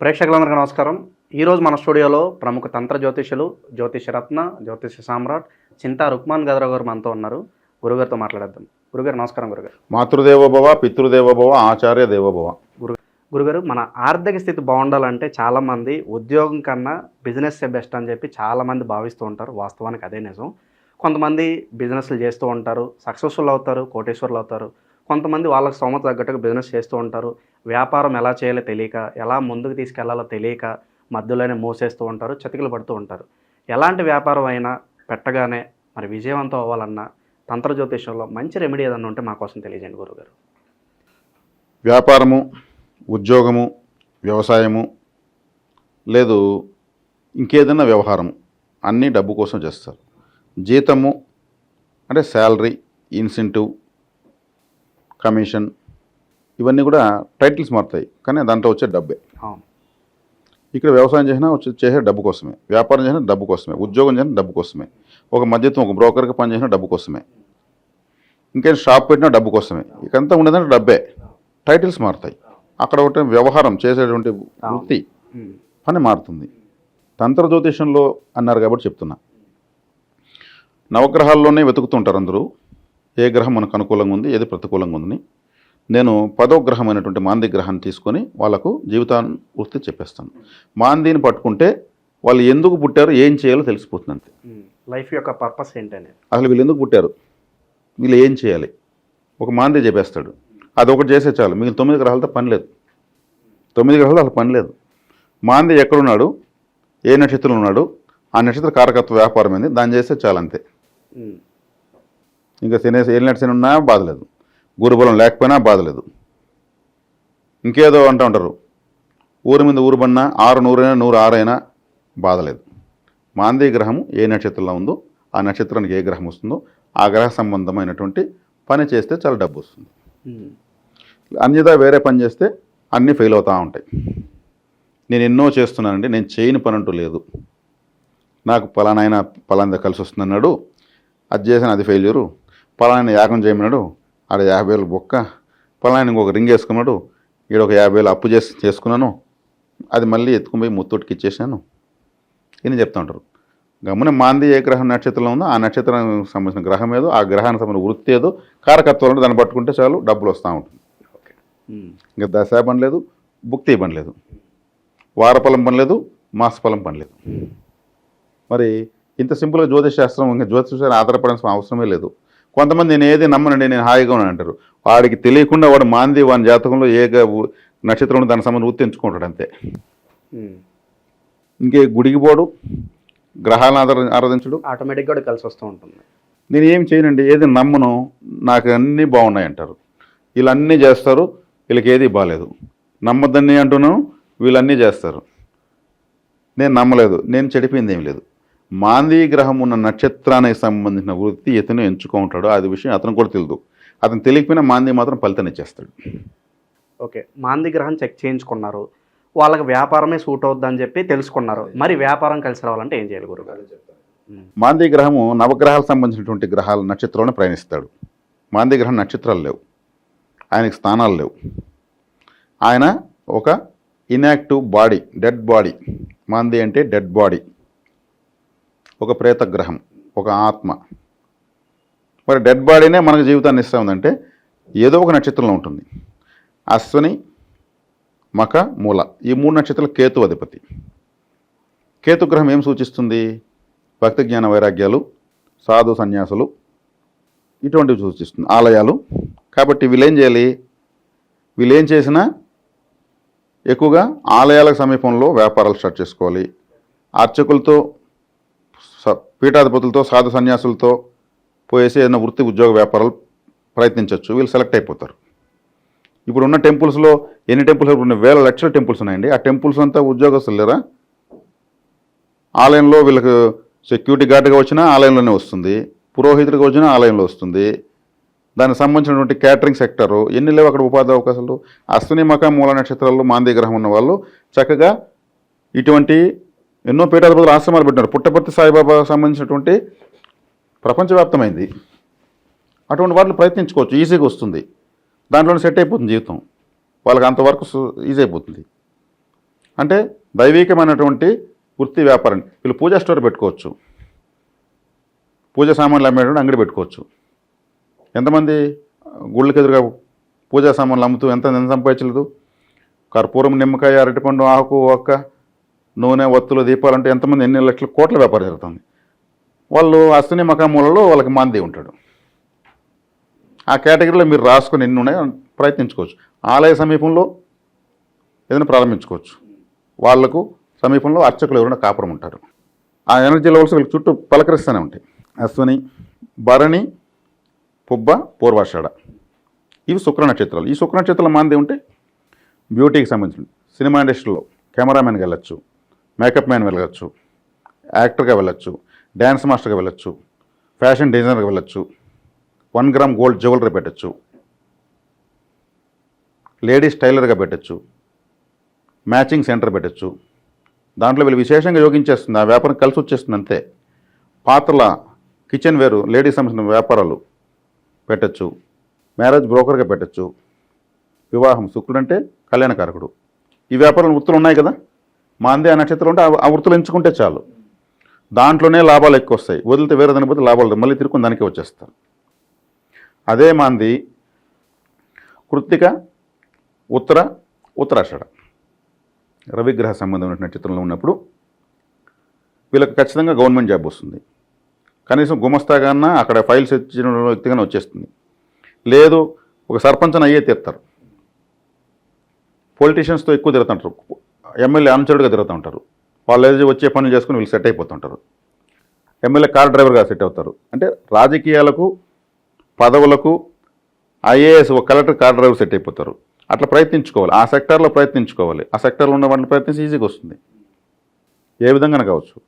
ప్రేక్షకులందరికీ నమస్కారం. ఈరోజు మన స్టూడియోలో ప్రముఖ తంత్ర జ్యోతిషులు జ్యోతిష రత్న జ్యోతిష సామ్రాట్ చింతా రుక్మాన్ గదరావు గారు మనతో ఉన్నారు. గురుగారితో మాట్లాడేద్దాం. గురుగారు నమస్కారం గురుగారు. మాతృదేవోభవ పితృదేవోభవ ఆచార్య దేవోభవ. గురుగారు మన ఆర్థిక స్థితి బాగుండాలంటే చాలామంది ఉద్యోగం కన్నా బిజినెస్ బెస్ట్ అని చెప్పి చాలామంది భావిస్తూ ఉంటారు. వాస్తవానికి అదే నిజం. కొంతమంది బిజినెస్లు చేస్తూ ఉంటారు. సక్సెస్ఫుల్ అవుతారు కోటేశ్వర్లు అవుతారు. కొంతమంది వాళ్ళకి స్తోమత తగ్గట్టుగా బిజినెస్ చేస్తూ ఉంటారు. వ్యాపారం ఎలా చేయాలో తెలియక ఎలా ముందుకు తీసుకెళ్ళాలో తెలియక మధ్యలోనే మోసేస్తూ ఉంటారు చతికిలు పడుతూ ఉంటారు. ఎలాంటి వ్యాపారం అయినా పెట్టగానే మరి విజయవంతం అవ్వాలన్నా తంత్ర జ్యోతిషంలో మంచి రెమెడీ ఏదన్నా ఉంటే మా కోసం తెలియజేయండి గురుగారు. వ్యాపారము ఉద్యోగము వ్యవసాయము లేదు ఇంకేదైనా వ్యవహారము అన్నీ డబ్బు కోసం చేస్తారు. జీతము అంటే శాలరీ ఇన్సెంటివ్ కమిషన్ ఇవన్నీ కూడా టైటిల్స్ మారుతాయి కానీ దాంట్లో వచ్చే డబ్బే. ఇక్కడ వ్యవసాయం చేసినా వచ్చే చేసే డబ్బు కోసమే. వ్యాపారం చేసినా డబ్బు కోసమే. ఉద్యోగం చేసినా డబ్బు కోసమే. ఒక మధ్యత్వం ఒక బ్రోకర్కి పని చేసినా డబ్బు కోసమే. ఇంకేం షాప్ పెట్టినా డబ్బు కోసమే. ఇకంతా ఉండేదంటే డబ్బే. టైటిల్స్ మారుతాయి. అక్కడ ఒకటి వ్యవహారం చేసేటువంటి వృత్తి. పని మారుతుంది. తంత్ర జ్యోతిషంలో అన్నారు కాబట్టి చెప్తున్నా. నవగ్రహాల్లోనే వెతుకుతుంటారు అందరూ. ఏ గ్రహం మనకు అనుకూలంగా ఉంది ఏది ప్రతికూలంగా ఉందని. నేను పదో గ్రహమైనటువంటి మాంది గ్రహాన్ని తీసుకొని వాళ్ళకు జీవితాన్ని వృత్తి చెప్పేస్తాను. మాందిని పట్టుకుంటే వాళ్ళు ఎందుకు పుట్టారు ఏం చేయాలో తెలిసిపోతుంది అంతే. లైఫ్ యొక్క పర్పస్ ఏంటనేది? అసలు వీళ్ళు ఎందుకు పుట్టారు? వీళ్ళు ఏం చేయాలి? ఒక మాంది చెప్పేస్తాడు. అది ఒకటి చేసే చాలు. మిగిలిన తొమ్మిది గ్రహాలతో పని లేదు. తొమ్మిది గ్రహాలతో అసలు పని లేదు. మాంది ఎక్కడున్నాడు? ఏ నక్షత్రం ఉన్నాడు? ఆ నక్షత్ర కారకత్వ వ్యాపారం ఏంది దాన్ని చేస్తే చాలు అంతే. ఉమ్. ఇంకా తినేసి ఏలినట్టు శని ఉన్నా బాధలేదు. గురుబలం లేకపోయినా బాధలేదు. ఇంకేదో అంటూ ఉంటారు. ఊరి మీద ఊరు బన్నా ఆరు నూరైనా నూరు ఆరైనా బాధలేదు. మాందీ గ్రహం ఏ నక్షత్రంలో ఉందో ఆ నక్షత్రానికి ఏ గ్రహం వస్తుందో ఆ గ్రహ సంబంధమైనటువంటి పని చేస్తే చాలా డబ్బు వస్తుంది. అన్యదా వేరే పని చేస్తే అన్నీ ఫెయిల్ అవుతూ ఉంటాయి. నేను ఎన్నో చేస్తున్నానండి నేను చేయని పని అంటూ లేదు. నాకు పలానాయన పలానా కలిసి వస్తుందన్నాడు అది చేసిన అది ఫెయిల్యూరు. పలానా యాగం చేయమన్నాడు. ఆడ యాభై వేలు బొక్క. పలానా ఇంకొక రింగ్ వేసుకున్నాడు. ఈడ ఒక యాభై వేలు అప్పు చేసి చేసుకున్నాను. అది మళ్ళీ ఎత్తుకుని పోయి ముత్తూటికి ఇచ్చేసాను. అని చెప్తూ ఉంటారు. గమని మాంది ఏ గ్రహం నక్షత్రంలో ఉందో ఆ నక్షత్రానికి సంబంధించిన గ్రహం ఏదో ఆ గ్రహానికి సంబంధించిన వృత్తి ఏదో కారకత్వాలు దాన్ని పట్టుకుంటే చాలు డబ్బులు వస్తూ ఉంటుంది. ఇంకా దశా పని లేదు భుక్తి పని లేదు. వారఫలం పని లేదు మాసఫలం పని లేదు. మరి ఇంత సింపుల్గా జ్యోతిష్ శాస్త్రం ఇంకా జ్యోతిష ఆధారపడాల్సిన అవసరమే లేదు. కొంతమంది నేను ఏది నమ్మనండి నేను హాయిగా ఉన్నాను అంటారు. వాడికి తెలియకుండా వాడు మాంది వాని జాతకంలో ఏ నక్షత్రంలో దాని సంబంధం వృత్తి ఎంచుకుంటాడు అంతే. ఇంకే గుడికి పోడు గ్రహాలను ఆధార ఆరాధించడు. ఆటోమేటిక్గా కలిసి వస్తూ ఉంటుంది. నేను ఏం చేయనండి ఏది నమ్మను నాకు అన్నీ బాగున్నాయి అంటారు. వీళ్ళన్నీ చేస్తారు వీళ్ళకి ఏది బాగాలేదు నమ్మద్దని అంటున్నాను వీళ్ళన్నీ చేస్తారు. నేను నమ్మలేదు నేను చెడిపోయింది ఏం లేదు. మాందీ గ్రహం ఉన్న నక్షత్రానికి సంబంధించిన వృత్తి ఇతను ఎంచుకుంటాడు అది విషయం అతను కూడా తెలియదు అతను తెలియకపోయినా మాందీ మాత్రం ఫలితాన్ని ఇచ్చేస్తాడు. ఓకే. మాంది గ్రహం చెక్ చేయించుకున్నారు. వాళ్ళకి వ్యాపారమే సూట్ అవుద్దని చెప్పి తెలుసుకున్నారు. మరి వ్యాపారం కలిసి రావాలంటే ఏం చేయాలి గురుగారు. మాందీ గ్రహము నవగ్రహాలకు సంబంధించినటువంటి గ్రహాల నక్షత్రంలో ప్రయాణిస్తాడు. మాందీ గ్రహం నక్షత్రాలు లేవు. ఆయనకి స్థానాలు లేవు. ఆయన ఒక ఇన్యాక్టివ్ బాడీ డెడ్ బాడీ మాంది అంటే డెడ్ బాడీ ఒక ప్రేత గ్రహం ఒక ఆత్మ. మరి డెడ్ బాడీనే మనకు జీవితాన్ని ఇస్తా ఉందంటే ఏదో ఒక నక్షత్రంలో ఉంటుంది. అశ్వని మక మూల. ఈ మూడు నక్షత్రాలు కేతు అధిపతి. కేతు గ్రహం ఏం సూచిస్తుంది? భక్తి జ్ఞాన వైరాగ్యాలు సాధు సన్యాసులు ఇటువంటివి సూచిస్తుంది. ఆలయాలు. కాబట్టి వీళ్ళు ఏం చేయాలి? వీళ్ళేం చేసినా ఎక్కువగా ఆలయాలకు సమీపంలో వ్యాపారాలు స్టార్ట్ చేసుకోవాలి. అర్చకులతో పీఠాధిపతులతో సాధు సన్యాసులతో పోయేసి ఏదైనా వృత్తి ఉద్యోగ వ్యాపారాలు ప్రయత్నించవచ్చు వీళ్ళు సెలెక్ట్ అయిపోతారు. ఇప్పుడు ఉన్న టెంపుల్స్లో ఎన్ని టెంపుల్స్ ఇప్పుడు ఉన్న వేల లక్షల టెంపుల్స్ ఉన్నాయండి. ఆ టెంపుల్స్ అంతా ఉద్యోగస్తులు లేరా? ఆలయంలో వీళ్ళకు సెక్యూరిటీ గార్డ్గా వచ్చినా ఆలయంలోనే వస్తుంది. పురోహితుడిగా వచ్చినా ఆలయంలో వస్తుంది. దానికి సంబంధించినటువంటి క్యాటరింగ్ సెక్టరు. ఎన్ని లేవు అక్కడ ఉపాధి అవకాశాలు? అశ్విని మక మూల నక్షత్రాల్లో మాంది గ్రహం ఉన్న వాళ్ళు చక్కగా ఇటువంటి ఎన్నో పీఠాధిపతులు ఆశ్రమాలు పెట్టినారు. పుట్టపర్తి సాయిబాబా సంబంధించినటువంటి ప్రపంచవ్యాప్తమైంది. అటువంటి వాటిని ప్రయత్నించుకోవచ్చు. ఈజీగా వస్తుంది. దాంట్లోనే సెట్ అయిపోతుంది జీవితం. వాళ్ళకి అంతవరకు ఈజీ అయిపోతుంది. అంటే దైవికమైనటువంటి వృత్తి వ్యాపారం. వీళ్ళు పూజా స్టోర్ పెట్టుకోవచ్చు. పూజ సామాన్లు అమ్మేటువంటి అంగడి పెట్టుకోవచ్చు. ఎంతమంది గుళ్ళకి ఎదురుగా పూజా సామాన్లు అమ్ముతూ ఎంత ఎంత సంపాదించలేదు? కర్పూరం నిమ్మకాయ అరటిపండు ఆకు ఒక్క నూనె ఒత్తులు దీపాలు అంటే ఎంతమంది ఎన్ని లక్షల కోట్ల వ్యాపారం జరుగుతుంది? వాళ్ళు అశ్విని మకామూలలో వాళ్ళకి మాంది ఉంటాడు. ఆ కేటగిరీలో మీరు రాసుకుని ఎన్ని ఉన్నాయో ప్రయత్నించుకోవచ్చు. ఆలయ సమీపంలో ఏదైనా ప్రారంభించుకోవచ్చు. వాళ్ళకు సమీపంలో అర్చకులు ఎవరైనా కాపురం ఉంటారు. ఆ ఎనర్జీ లెవెల్స్ వీళ్ళకి చుట్టూ పలకరిస్తూనే ఉంటాయి. అశ్విని భరణి పుబ్బ పూర్వాషాఢ. ఇవి శుక్ర నక్షత్రాలు. ఈ శుక్ర నక్షత్రాల మాంది ఉంటే బ్యూటీకి సంబంధించిన సినిమా ఇండస్ట్రీలో కెమెరామెన్కి వెళ్ళొచ్చు. మేకప్ మ్యాన్ వెళ్ళచ్చు యాక్టర్గా వెళ్ళొచ్చు డ్యాన్స్ మాస్టర్గా వెళ్ళొచ్చు ఫ్యాషన్ డిజైనర్గా వెళ్ళొచ్చు వన్ గ్రామ్ గోల్డ్ జ్యువెలరీ పెట్టచ్చు లేడీస్ టైలర్గా పెట్టచ్చు మ్యాచింగ్ సెంటర్ పెట్టచ్చు. దాంట్లో వీళ్ళు విశేషంగా యోగించేస్తుంది ఆ వ్యాపారం కలిసి వచ్చేస్తుంది అంతే. పాత్రల కిచెన్ వేరు లేడీస్ సంబంధించిన వ్యాపారాలు పెట్టచ్చు మ్యారేజ్ బ్రోకర్గా పెట్టచ్చు వివాహం శుక్రుడు అంటే కళ్యాణకారకుడు. ఈ వ్యాపారాలు వృత్తులు ఉన్నాయి కదా? మా అందే ఆ నక్షత్రం ఉంటే ఆ- వృత్తులు ఎంచుకుంటే చాలు. దాంట్లోనే లాభాలు ఎక్కువ వస్తాయి. వదిలితే వేరే దాని పోతే లాభాలు మళ్ళీ తిరుక్కుని దానికే వచ్చేస్తారు. అదే మాంది కృత్తిక ఉత్తర ఉత్తరాషాఢ. రవిగ్రహ సంబంధమైన నక్షత్రంలో ఉన్నప్పుడు వీళ్ళకి ఖచ్చితంగా గవర్నమెంట్ జాబ్ వస్తుంది. కనీసం గుమస్తాగాన్నా అక్కడ ఫైల్స్ ఇచ్చిన వ్యక్తిగానే వచ్చేస్తుంది. లేదు ఒక సర్పంచ్ అయ్యే తీస్తారు పొలిటీషియన్స్తో ఎక్కువ తిరుగుతుంటారు. ఎమ్మెల్యే అనుచరుడుగా తిరుగుతూ ఉంటారు. వాళ్ళు ఏదో వచ్చే పనులు చేసుకుని వీళ్ళు సెట్ అయిపోతుంటారు. ఎమ్మెల్యే కార్ డ్రైవర్గా సెట్ అవుతారు. అంటే రాజకీయాలకు పదవులకు ఐఏఎస్ ఒక కలెక్టర్ కార్ డ్రైవర్ సెట్ అయిపోతారు. అట్లా ప్రయత్నించుకోవాలి. ఆ సెక్టార్లో ప్రయత్నించుకోవాలి. ఆ సెక్టార్లో ఉన్న వాటిని ప్రయత్నించి ఈజీగా వస్తుంది. ఏ విధంగా కావచ్చు.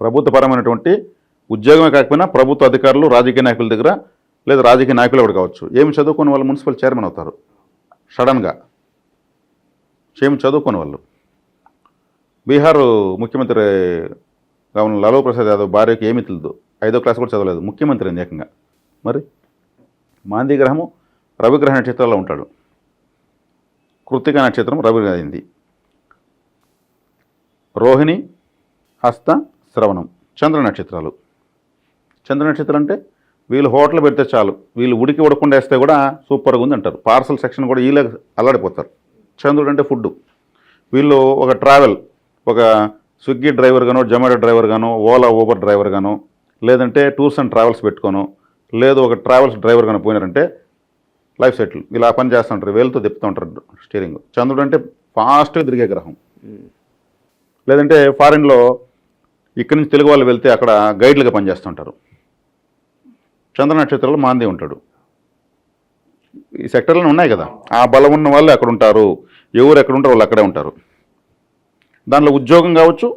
ప్రభుత్వపరమైనటువంటి ఉద్యోగమే కాకపోయినా ప్రభుత్వ అధికారులు రాజకీయ నాయకుల దగ్గర లేదా రాజకీయ నాయకులు ఎవరు కావచ్చు ఏమి చదువుకుని వాళ్ళు మున్సిపల్ చైర్మన్ అవుతారు. సడన్గా. ఏమి చదువుకుని వాళ్ళు. బీహార్ ముఖ్యమంత్రి గవర్నర్ లాలూ ప్రసాద్ యాదవ్ భార్యకి ఏమి తెలియదు. ఐదో క్లాస్ కూడా చదవలేదు. ముఖ్యమంత్రి అయింది ఏకంగా మరి? మాంది గ్రహము రవిగ్రహ నక్షత్రాల్లో ఉంటాడు. కృత్తిక నక్షత్రం రవిగ్రహ అయింది రోహిణి హస్త శ్రవణం చంద్ర నక్షత్రాలు. చంద్ర నక్షత్రం అంటే వీళ్ళు హోటల్ పెడితే చాలు. వీళ్ళు ఉడికి ఉడకుండా వేస్తే కూడా సూపర్గా ఉంది అంటారు. పార్సల్ సెక్షన్ కూడా వీళ్ళకి అల్లాడిపోతారు. చంద్రుడు అంటే ఫుడ్ వీళ్ళు ఒక ట్రావెల్. ఒక స్విగ్గీ డ్రైవర్ గానో జొమాటో డ్రైవర్ గానో ఓలా ఊబర్ డ్రైవర్ గానో లేదంటే టూర్స్ అండ్ ట్రావెల్స్ పెట్టుకోను లేదు ఒక ట్రావెల్స్ డ్రైవర్ గానో పోయినారంటే లైఫ్ సెటిల్. ఆ పని చేస్తుంటారు వేలుతో తిప్పుతూ ఉంటారు స్టీరింగ్. చంద్రుడు అంటే ఫాస్ట్గా తిరిగే గ్రహం. లేదంటే ఫారిన్లో ఇక్కడి నుంచి తెలుగు వాళ్ళు వెళ్తే అక్కడ గైడ్లుగా పనిచేస్తుంటారు చంద్ర నక్షత్రాలు మాంది ఉంటాడు. ఈ సెక్టర్లో ఉన్నాయి కదా. ఆ బలం ఉన్న వాళ్ళు అక్కడ ఉంటారు. ఎవరు ఎక్కడ ఉంటారో వాళ్ళు అక్కడే ఉంటారు. దానిలో ఉద్యోగం కావచ్చు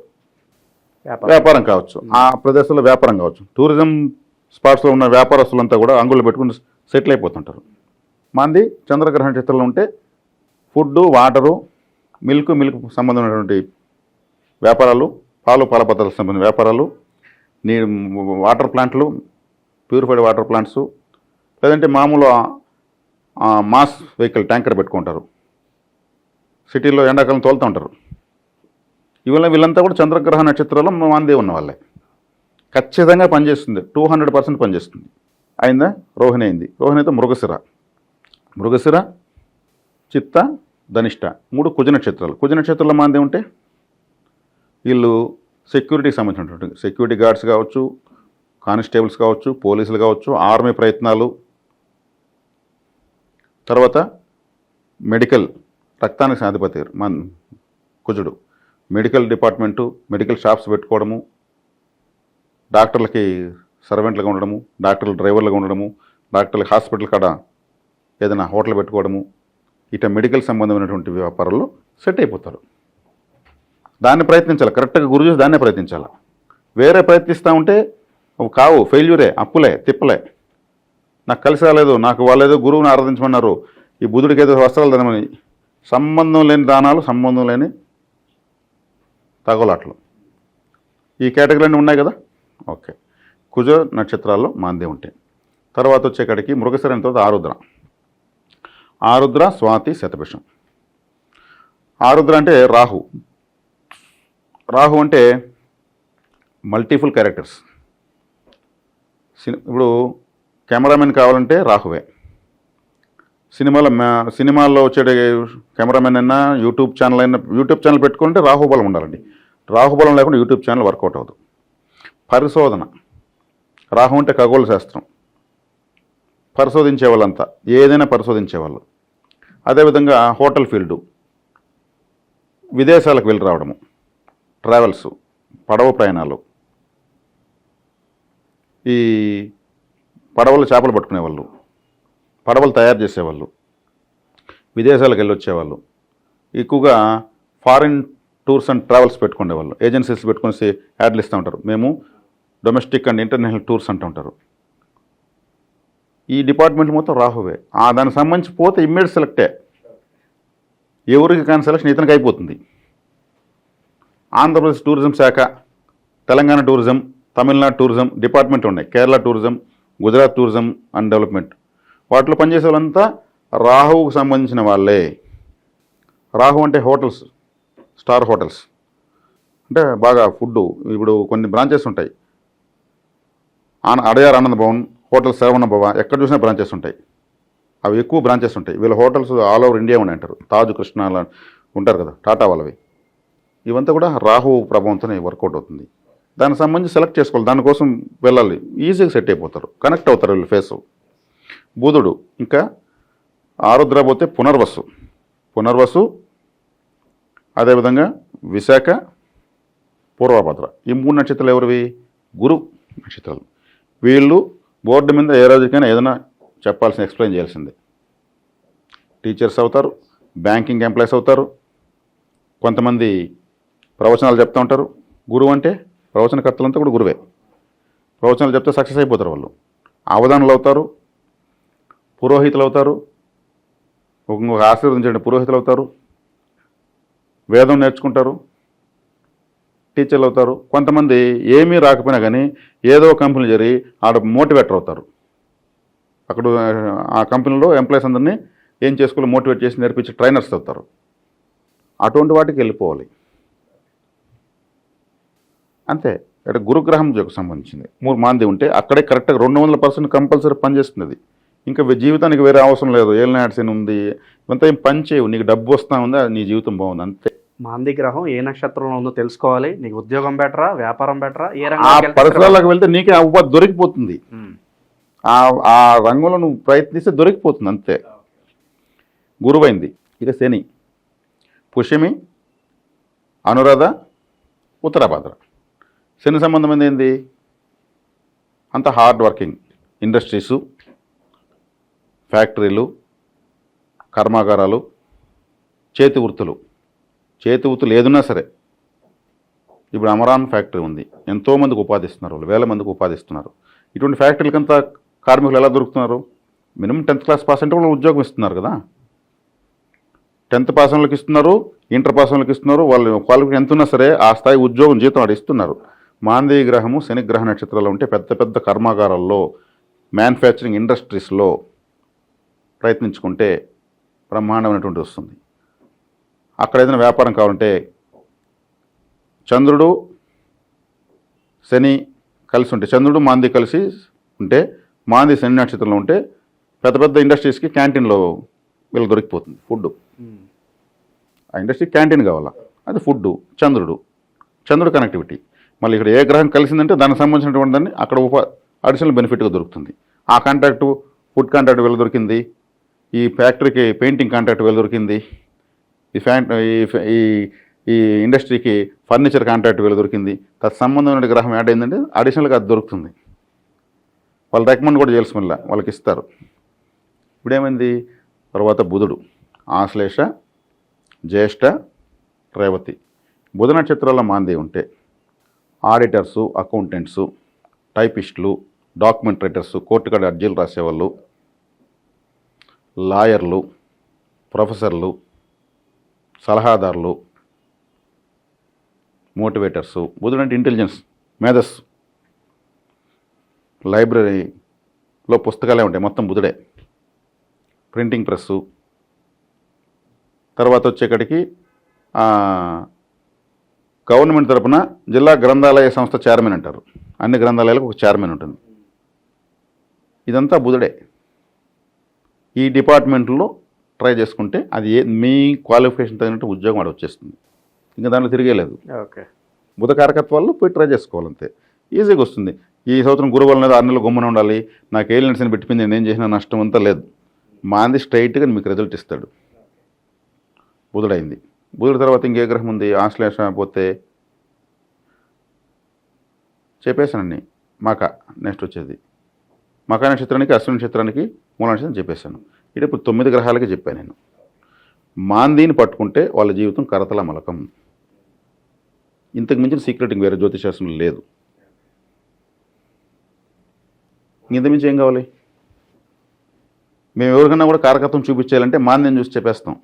వ్యాపారం. కావచ్చు. ఆ ప్రదేశంలో వ్యాపారం కావచ్చు. టూరిజం స్పాట్స్లో ఉన్న వ్యాపారస్తులంతా కూడా అంగులు పెట్టుకుని సెటిల్ అయిపోతుంటారు. మంది చంద్రగ్రహణ చిత్రంలో ఉంటే ఫుడ్ వాటరు మిల్క్ మిల్క్ సంబంధమైనటువంటి వ్యాపారాలు పాలు పాల పదార్థాలకు సంబంధించిన వ్యాపారాలు నీ వాటర్ ప్లాంట్లు ప్యూరిఫైడ్ వాటర్ ప్లాంట్స్ లేదంటే మామూలు మాస్ వెహికల్ ట్యాంకర్ పెట్టుకుంటారు. సిటీలో ఎండాకాలం తోలుతూ ఉంటారు. ఇవాళ వీళ్ళంతా కూడా చంద్రగ్రహ నక్షత్రంలో మాందే ఉన్న వాళ్ళే ఖచ్చితంగా పనిచేస్తుంది. టూ హండ్రెడ్ పర్సెంట్ పనిచేస్తుంది. అయిందా? రోహిణి అయింది. రోహిణి అయితే మృగశిర. మృగశిర చిత్త ధనిష్ట. మూడు కుజ నక్షత్రాలు. కుజ నక్షత్రాల మాందే ఉంటే వీళ్ళు సెక్యూరిటీకి సంబంధించినటువంటి సెక్యూరిటీ గార్డ్స్ కావచ్చు కానిస్టేబుల్స్ కావచ్చు పోలీసులు కావచ్చు ఆర్మీ ప్రయత్నాలు. తర్వాత మెడికల్ రక్తానికి సాధిపతి మన కుజుడు. మెడికల్ డిపార్ట్మెంటు మెడికల్ షాప్స్ పెట్టుకోవడము డాక్టర్లకి సర్వెంట్లుగా ఉండడము డాక్టర్లు డ్రైవర్లుగా ఉండడము డాక్టర్లకి హాస్పిటల్ కాడ ఏదైనా హోటల్ పెట్టుకోవడము ఇట మెడికల్ సంబంధమైనటువంటి వ్యాపారాల్లో సెట్ అయిపోతారు. దాన్ని ప్రయత్నించాలి. కరెక్ట్గా గురి చూసి దాన్నే ప్రయత్నించాలి. వేరే ప్రయత్నిస్తూ ఉంటే కావు. ఫెయిల్యూరే అప్పులే తిప్పలే. నాకు కలిసి రాలేదు నాకు వాళ్ళేదో గురువుని ఆరాధించమన్నారు ఈ బుధుడికి ఏదో వస్త్రాలు తినమని సంబంధం లేని దానాలు సంబంధం లేని తగులాట్లు. ఈ కేటగిరీలన్నీ ఉన్నాయి కదా? ఓకే. కుజ నక్షత్రాల్లో మాందే ఉంటాయి తర్వాత వచ్చేకాడికి మృగశిరం తర్వాత ఆరుద్ర. ఆరుద్ర స్వాతి శతభిషం. ఆరుద్ర అంటే రాహు. రాహు అంటే మల్టిఫుల్ క్యారెక్టర్స్. సిని ఇప్పుడు కెమెరామెన్ కావాలంటే రాహువే. సినిమాలో సినిమాల్లో వచ్చే కెమెరామెన్ అయినా యూట్యూబ్ ఛానల్ అయినా యూట్యూబ్ ఛానల్ పెట్టుకుంటే రాహుబలం ఉండాలండి. రాహుబలం లేకుండా యూట్యూబ్ ఛానల్ వర్కౌట్ అవ్వదు. పరిశోధన. రాహు అంటే ఖగోళ శాస్త్రం. పరిశోధించే వాళ్ళంతా ఏదైనా పరిశోధించేవాళ్ళు అదేవిధంగా హోటల్ ఫీల్డు. విదేశాలకు వెళ్ళి రావడము. ట్రావెల్స్ పడవ ప్రయాణాలు. ఈ పడవలు చేపలు పట్టుకునేవాళ్ళు పడవలు తయారు చేసేవాళ్ళు విదేశాలకు వెళ్ళి వచ్చేవాళ్ళు ఎక్కువగా ఫారిన్ టూర్స్ అండ్ ట్రావెల్స్ పెట్టుకునేవాళ్ళు. ఏజెన్సీస్ పెట్టుకునేసి యాడ్లు ఇస్తూ ఉంటారు. మేము డొమెస్టిక్ అండ్ ఇంటర్నేషనల్ టూర్స్ అంటూ ఉంటారు. ఈ డిపార్ట్మెంట్ మొత్తం రాహువే. ఆ దానికి సంబంధించి పోతే ఇమ్మీడియట్ సెలెక్టే. ఎవరికి కానీ సెలక్షన్ ఇతనికి అయిపోతుంది. ఆంధ్రప్రదేశ్ టూరిజం శాఖ Telangana tourism Tamil Nadu tourism department ఉన్నాయి. Kerala tourism Gujarat tourism and development. వాటిలో పనిచేసే వాళ్ళంతా రాహువుకు సంబంధించిన వాళ్ళే. రాహు అంటే హోటల్స్ స్టార్ హోటల్స్. అంటే బాగా ఫుడ్ ఇప్పుడు కొన్ని బ్రాంచెస్ ఉంటాయి. ఆన అడయార్ ఆనంద భవన్ హోటల్ శరవణ భవ ఎక్కడ చూసినా బ్రాంచెస్ ఉంటాయి. అవి ఎక్కువ బ్రాంచెస్ ఉంటాయి. వీళ్ళ హోటల్స్ ఆల్ ఓవర్ ఇండియా ఉన్నాయి అంటారు. తాజు కృష్ణ ఉంటారు కదా టాటా వాళ్ళవి. ఇవంతా కూడా రాహు ప్రభావంతోనే వర్కౌట్ అవుతుంది. దానికి సంబంధించి సెలెక్ట్ చేసుకోవాలి. దానికోసం వెళ్ళాలి. ఈజీగా సెట్ అయిపోతారు. కనెక్ట్ అవుతారు వీళ్ళు ఫేస్. బుధుడు ఇంకా ఆరుద్ర పోతే పునర్వసు. పునర్వసు అదేవిధంగా విశాఖ పూర్వభద్ర. ఈ మూడు నక్షత్రాలు ఎవరివి? గురు నక్షత్రాలు. వీళ్ళు బోర్డు మీద ఏ రోజుకైనా ఏదైనా చెప్పాల్సిన ఎక్స్ప్లెయిన్ చేయాల్సిందే. టీచర్స్ అవుతారు బ్యాంకింగ్ ఎంప్లాయీస్ అవుతారు కొంతమంది ప్రవచనాలు చెప్తూ ఉంటారు. గురువు అంటే ప్రవచనకర్తలంతా కూడా గురువే. ప్రవచనాలు చెప్తే సక్సెస్ అయిపోతారు వాళ్ళు. అవధానులు అవుతారు పురోహితులు అవుతారు ఇంకొక ఆశీర్వదించండి పురోహితులు అవుతారు వేదం నేర్చుకుంటారు. టీచర్లు అవుతారు కొంతమంది ఏమీ రాకపోయినా కానీ ఏదో కంపెనీ జరిగి ఆడ మోటివేటర్ అవుతారు. అక్కడ ఆ కంపెనీలో ఎంప్లాయీస్ అందరినీ ఏం చేసుకోవాలో మోటివేట్ చేసి నేర్పించే ట్రైనర్స్ అవుతారు. అటువంటి వాటికి వెళ్ళిపోవాలి. అంతే. ఇక్కడ గురుగ్రహం సంబంధించింది. మూడు మాంది ఉంటే అక్కడే కరెక్ట్గా రెండు వందల పర్సెంట్ కంపల్సరీ పనిచేస్తుంది ఇంకా జీవితానికి వేరే అవసరం లేదు. ఏళ్ళ యాడ్సీన్ ఉంది. ఇవంతా ఏం పని చేయవు. నీకు డబ్బు వస్తా ఉంది? అది నీ జీవితం బాగుంది. అంతే. మాంది గ్రహం ఏ నక్షత్రంలో ఉందో తెలుసుకోవాలి. నీకు ఉద్యోగం బెటరా? వ్యాపారం బెటరా? ఏ ఆ పరిసరాలకు వెళ్తే నీకే ఆ ఉపాధి దొరికిపోతుంది. ఆ ఆ రంగంలో నువ్వు ప్రయత్నిస్తే దొరికిపోతుంది. అంతే. గురువైంది. ఇక శని. పుష్యమి అనురాధ ఉత్తరాభాద్ర. శని సంబంధమైంది ఏంది? అంత హార్డ్ వర్కింగ్ ఇండస్ట్రీసు. ఫ్యాక్టరీలు కర్మాగారాలు చేతి వృత్తులు. చేతి వృత్తులు ఏదున్నా సరే ఇప్పుడు అమరాన్ ఫ్యాక్టరీ ఉంది. ఎంతోమందికి ఉపాధిస్తున్నారు వాళ్ళు వేల మందికి ఉపాధిస్తున్నారు. ఇటువంటి ఫ్యాక్టరీలకంతా కార్మికులు ఎలా దొరుకుతున్నారు? మినిమం టెన్త్ క్లాస్ పాస్ అంటే వాళ్ళు ఉద్యోగం ఇస్తున్నారు కదా. టెన్త్ పాస్ వాళ్ళకి ఇస్తున్నారు ఇంటర్ పాస్ వాళ్ళకి ఇస్తున్నారు వాళ్ళు క్వాలిఫికేషన్ ఎంత ఉన్నా సరే ఆ స్థాయి ఉద్యోగం జీతం వాడు ఇస్తున్నారు. మాందేయ గ్రహము శని గ్రహ నక్షత్రాలు ఉంటే పెద్ద పెద్ద కర్మాగారాల్లో మ్యానుఫ్యాక్చరింగ్ ఇండస్ట్రీస్లో ప్రయత్నించుకుంటే బ్రహ్మాండమైనటువంటి వస్తుంది. అక్కడ ఏదైనా వ్యాపారం కావాలంటే చంద్రుడు శని కలిసి ఉంటే చంద్రుడు మాంది కలిసి ఉంటే మాంది శని నక్షత్రంలో ఉంటే పెద్ద పెద్ద ఇండస్ట్రీస్కి క్యాంటీన్లో వీళ్ళు దొరికిపోతుంది ఫుడ్ ఆ ఇండస్ట్రీ క్యాంటీన్ కావాలా? అది ఫుడ్ చంద్రుడు. చంద్రుడు కనెక్టివిటీ మళ్ళీ ఇక్కడ ఏ గ్రహం కలిసిందంటే దానికి సంబంధించినటువంటి దాన్ని అక్కడ ఉప అడిషనల్ బెనిఫిట్గా దొరుకుతుంది. ఆ కాంట్రాక్టు ఫుడ్ కాంట్రాక్ట్ వీళ్ళు దొరికింది. ఈ ఫ్యాక్టరీకి పెయింటింగ్ కాంట్రాక్ట్ వీళ్ళు దొరికింది. ఈ ఫ్యాక్ట ఈ ఈ ఈ ఇండస్ట్రీకి ఫర్నిచర్ కాంట్రాక్ట్ వీళ్ళు దొరికింది. తత్సంబంధమైన గ్రహం యాడ్ అయిందంటే అడిషనల్గా అది దొరుకుతుంది. వాళ్ళు రికమెండ్ కూడా చేయాల్సి మళ్ళీ వాళ్ళకి ఇస్తారు. ఇప్పుడేమైంది? తర్వాత బుధుడు ఆశ్లేష జ్యేష్ఠ రేవతి. బుధ నక్షత్రాల మాంది ఉంటే ఆడిటర్సు అకౌంటెంట్సు టైపిస్టులు డాక్యుమెంట్ రైటర్సు కోర్టు కాడ అర్జీలు రాసేవాళ్ళు లాయర్లు ప్రొఫెసర్లు సలహాదారులు మోటివేటర్సు బుధుడు అంటే ఇంటెలిజెన్స్ మేధస్సు లైబ్రరీలో పుస్తకాలే ఉంటాయి మొత్తం బుధుడే ప్రింటింగ్ ప్రెస్సు. తర్వాత వచ్చేకడికి గవర్నమెంట్ తరపున జిల్లా గ్రంథాలయ సంస్థ చైర్మన్ అంటారు. అన్ని గ్రంథాలయాలకు ఒక చైర్మన్ ఉంటుంది. ఇదంతా బుధుడే ఈ డిపార్ట్మెంట్లో ట్రై చేసుకుంటే అది ఏ మీ క్వాలిఫికేషన్ తగినట్టు ఉద్యోగం ఆడ వచ్చేస్తుంది. ఇంకా దాంట్లో తిరిగేలేదు ఓకే. బుధ కారకత్వాల్లో పోయి ట్రై చేసుకోవాలంతే. ఈజీగా వస్తుంది. ఈ సంవత్సరం గురువుల మీద ఆరు నెలలు గమ్మున ఉండాలి. నాకు ఏలియన్స్ని పెట్టిపోయింది నేను ఏం చేసిన నష్టం అంతా లేదు. మాంది స్ట్రైట్గా మీకు రిజల్ట్ ఇస్తాడు. బుధుడైంది. బుధుడు తర్వాత ఇంకే గ్రహం ఉంది. ఆశ్లేష పోతే చెప్పేశానండి మాక నెక్స్ట్ వచ్చేది. మకా నక్షత్రానికి అశ్విని నక్షత్రానికి మూల నక్షత్రం చెప్పేశాను. ఇటు ఇప్పుడు తొమ్మిది గ్రహాలకి చెప్పాను నేను. మాందీని పట్టుకుంటే వాళ్ళ జీవితం కరతల మలకం. ఇంతకు మించిన సీక్రెట్ వేరే జ్యోతిశాస్త్రం లేదు. ఇంతమించి ఏం కావాలి? మేము ఎవరికన్నా కూడా కారకత్వం చూపించాలంటే మాంద్యం చూసి చెప్పేస్తాం.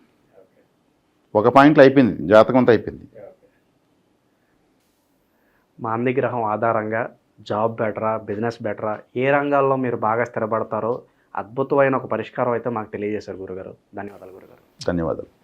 ఒక పాయింట్లో అయిపోయింది. జాతకం అంతా అయిపోయింది. మాంది గ్రహం ఆధారంగా జాబ్ బెటరా బిజినెస్ బెటరా ఏ రంగాల్లో మీరు బాగా స్థిరపడతారో అద్భుతమైన ఒక పరిష్కారం అయితే మాకు తెలియజేశారు గురుగారు. ధన్యవాదాలు గురుగారు. ధన్యవాదాలు.